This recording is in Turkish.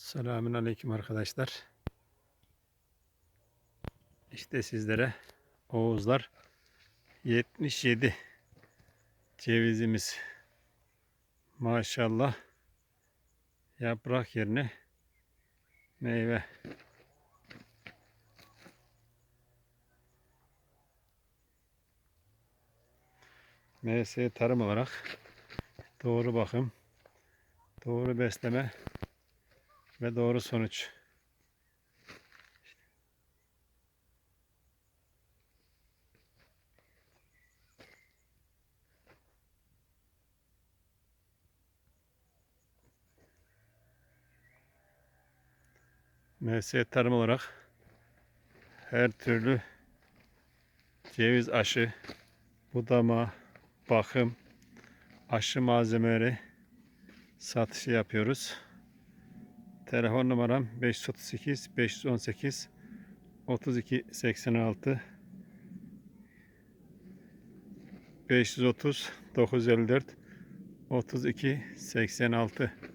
Selamün Aleyküm arkadaşlar. İşte sizlere Oğuzlar 77 cevizimiz. Maşallah yaprak yerine meyve. MS tarım olarak doğru bakım, doğru besleme ve doğru sonuç. MS tarım olarak her türlü ceviz aşı, budama, bakım, aşı malzemeleri satışı yapıyoruz. Telefon numaram 538 518 32 86 530 954 32 86